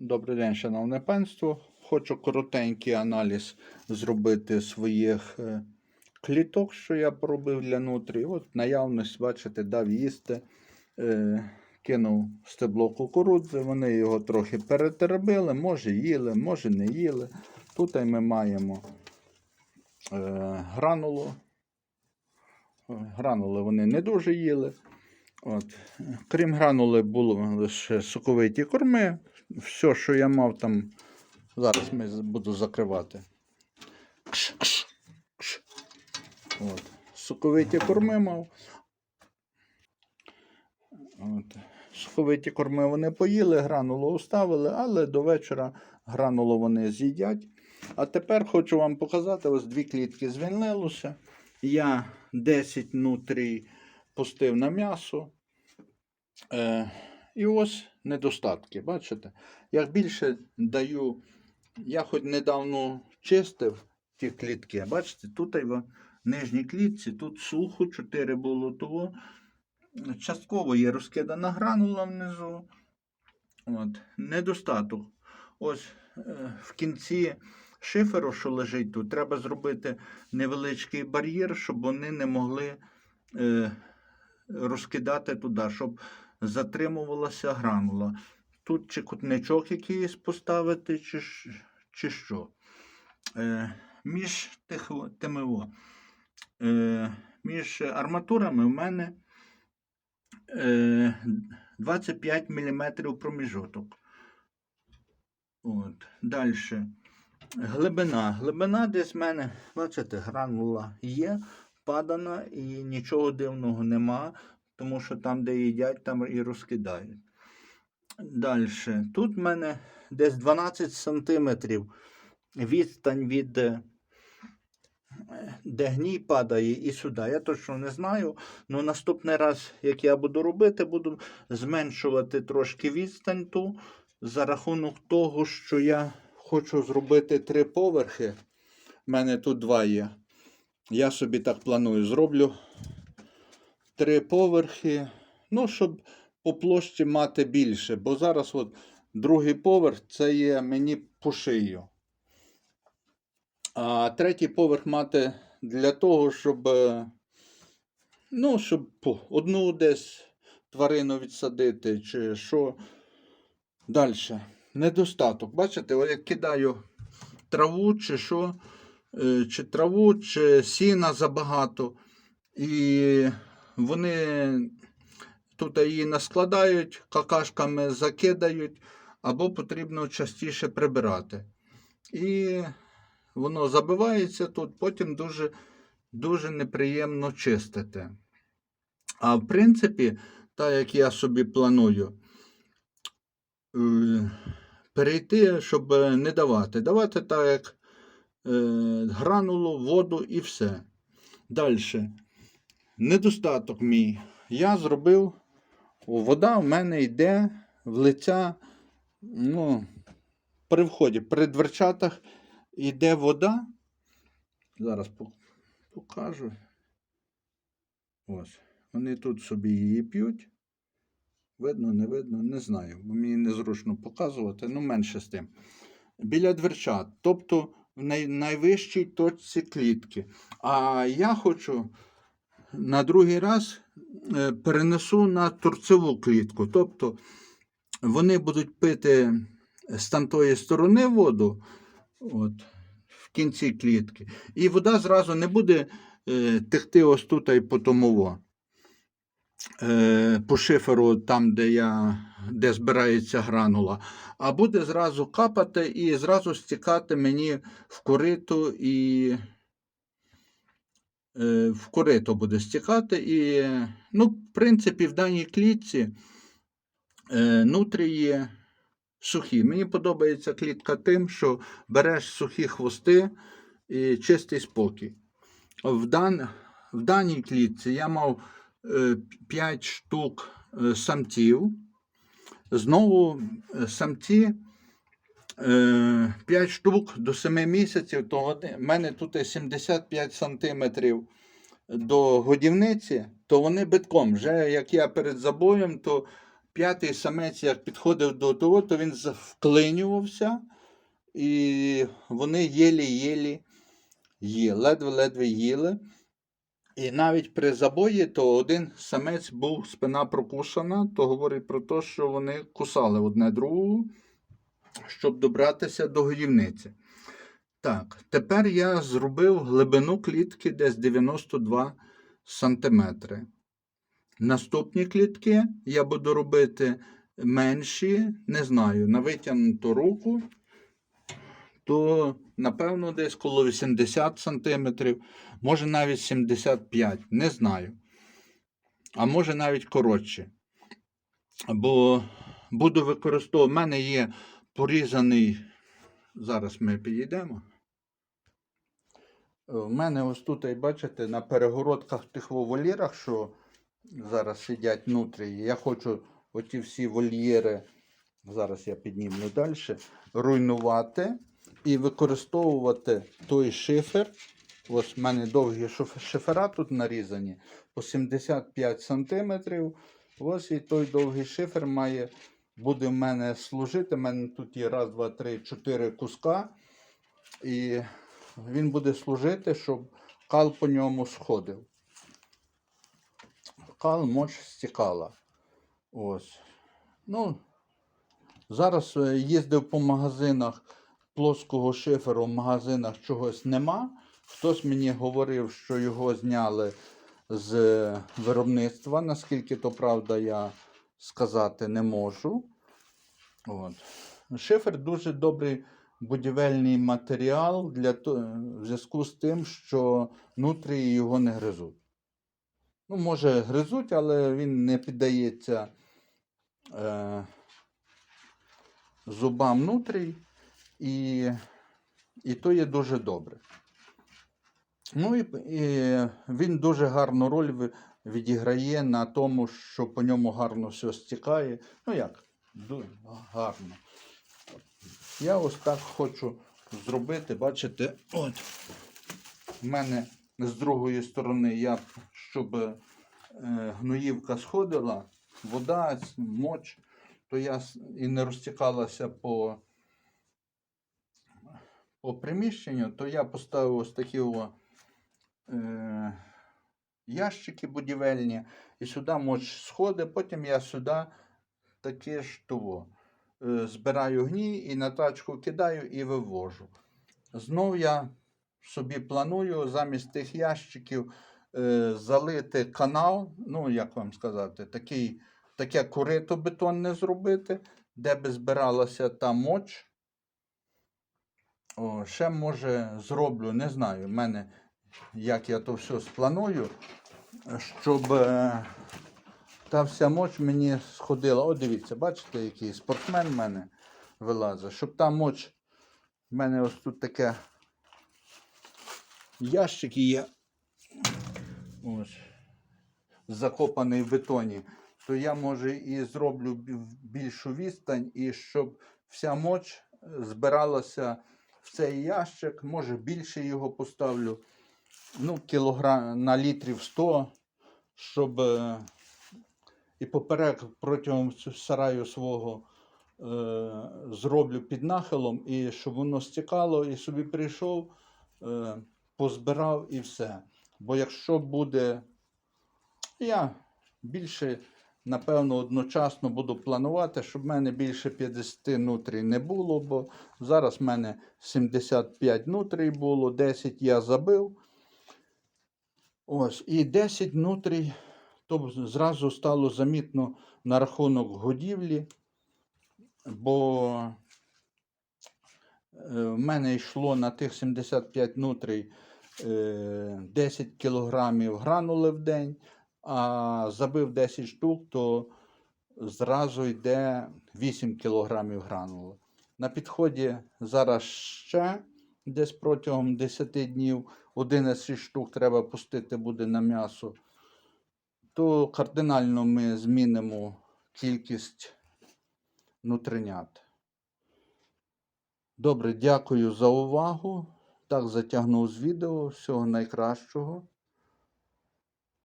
Добрий день, шановне панство. Хочу коротенький аналіз зробити своїх е, кліток, що я поробив для нутрі. От наявність, бачите, дав їсти, е, кинув стебло кукурудзи, вони його трохи перетеребили, може їли, може не їли. Тут ми маємо е, гранулу. Гранули вони не дуже їли. От. Крім гранули, було лише соковиті корми. Все, що я мав там, зараз ми буду закривати. Кш. От. Соковиті корми мав. От. Соковиті корми вони поїли, гранулу оставили, але до вечора гранулу вони з'їдять. А тепер хочу вам показати ось дві клітки звільнилося. Я 10 нутрій пустив на м'ясо. Е, і ось недостатки. Бачите? Як більше даю, я хоч недавно чистив ті клітки. Бачите, тут в нижній клітці, тут сухо, 4 було того. Частково є розкидана гранула внизу. От. Недостаток. Ось е, в кінці шиферу, що лежить тут, треба зробити невеличкий бар'єр, щоб вони не могли е, розкидати туди, щоб затримувалася гранула. Тут чи кутничок якийсь поставити, чи, чи що. Е, між тих, тими, е, між арматурами в мене е, 25 мм проміжуток. От. Далі. Глибина. Глибина десь в мене, бачите, гранула є, падана і нічого дивного нема, тому що там, де їдять, там і розкидають. Далі. Тут в мене десь 12 сантиметрів відстань від е, де гній падає і сюди. Я точно не знаю. але наступний раз, як я буду робити, буду зменшувати трошки відстань ту за рахунок того, що я хочу зробити три поверхи. У мене тут два є. Я собі так планую, зроблю три поверхи. Ну, щоб по площі мати більше. Бо зараз от другий поверх це є мені по шию. А третій поверх мати для того, щоб, е, ну, щоб одну десь тварину відсадити, чи що. Далі. Недостаток. Бачите, я кидаю траву, чи що, е, чи траву, чи сіна забагато. І вони тут її наскладають, какашками закидають, або потрібно частіше прибирати. І воно забивається тут, потім дуже, дуже неприємно чистити. А в принципі, так як я собі планую, е, перейти, щоб не давати. Давати так, як е, гранулу, воду і все. Далі. Недостаток мій. Я зробив. Вода в мене йде в лиця. Ну, при вході, при дверчатах йде вода. Зараз покажу. Ось. Вони тут собі її п'ють. Видно, не видно, не знаю, бо мені незручно показувати, ну менше з тим. Біля дверчат, тобто в найвищій точці клітки. А я хочу на другий раз е, перенесу на торцеву клітку. Тобто вони будуть пити з тамтої сторони воду, от, в кінці клітки, і вода зразу не буде е, текти ось тут і по тому. е, по шиферу, там, де, я, де збирається гранула, а буде зразу капати і зразу стікати мені в корито і в корито буде стікати. І, ну, в принципі, в даній клітці е, нутрії сухі. Мені подобається клітка тим, що береш сухі хвости і чистий спокій. В, дан, в даній клітці я мав 5 штук е, самців. Знову е, самці 5 штук до 7 місяців, то в мене тут 75 сантиметрів до годівниці, то вони битком. Вже як я перед забоєм, то п'ятий самець, як підходив до того, то він вклинювався, і вони єлі-єлі їли, ледве-ледве їли. І навіть при забої, то один самець був спина прокушена, то говорить про те, що вони кусали одне другого, щоб добратися до годівниці. Так, тепер я зробив глибину клітки десь 92 см. Наступні клітки я буду робити менші, не знаю, на витягнуту руку, то напевно десь коло 80 см, може навіть 75, не знаю. А може навіть коротше. Бо буду використовувати. У мене є порізаний. Зараз ми підійдемо. У мене ось тут, бачите, на перегородках тих вольєрах, що зараз сидять внутрі. Я хочу оті всі вольєри, зараз я підніму далі, руйнувати і використовувати той шифер. Ось в мене довгі шифера тут нарізані по 75 см. Ось і той довгий шифер має, буде в мене служити. У мене тут є раз, два, три, чотири куска. І він буде служити, щоб кал по ньому сходив. Кал моч стікала. Ось. Ну, зараз е, їздив по магазинах плоского шиферу, в магазинах чогось нема. Хтось мені говорив, що його зняли з е, виробництва. Наскільки то правда, я сказати не можу. От. Шифер дуже добрий будівельний матеріал для в зв'язку з тим, що нутрії його не гризуть. Ну, може, гризуть, але він не піддається е, зубам нутрій, і, і то є дуже добре. Ну і, і він дуже гарну роль відіграє на тому, що по ньому гарно все стікає. Ну як, ду- гарно. Я ось так хочу зробити. Бачите, от в мене з другої сторони, я, щоб е, гноївка сходила, вода, моч, то я і не розтікалася по, по приміщенню, то я поставив ось такі о, е, ящики будівельні, і сюди моч сходить, потім я сюди таке ж того е, збираю гній і на тачку кидаю і вивожу. Знов я собі планую замість тих ящиків е, залити канал, ну як вам сказати, такий, таке корито бетонне зробити, де би збиралася та моч. О, ще може зроблю, не знаю, в мене як я то все спланую, щоб е, та вся моч мені сходила. О, дивіться, бачите, який спортсмен в мене вилазить. Щоб та моч. в мене ось тут таке ящик є. Ось. Закопаний в бетоні. То я може і зроблю більшу відстань, і щоб вся моч збиралася в цей ящик. Може більше його поставлю. Ну, кілограм на літрів 100, щоб е, і поперек протягом сараю свого е, зроблю під нахилом, і щоб воно стікало, і собі прийшов, е, позбирав і все. Бо якщо буде, я більше, напевно, одночасно буду планувати, щоб в мене більше 50 нутрій не було, бо зараз в мене 75 нутрій було, 10 я забив. Ось, і 10 нутрій, то зразу стало замітно на рахунок годівлі, бо е, в мене йшло на тих 75 нутрій е, 10 кілограмів гранули в день, а забив 10 штук, то зразу йде 8 кілограмів гранули. На підході зараз ще десь протягом 10 днів 11 штук треба пустити буде на м'ясо, то кардинально ми змінимо кількість нутринят. Добре, дякую за увагу. Так затягнув з відео. Всього найкращого.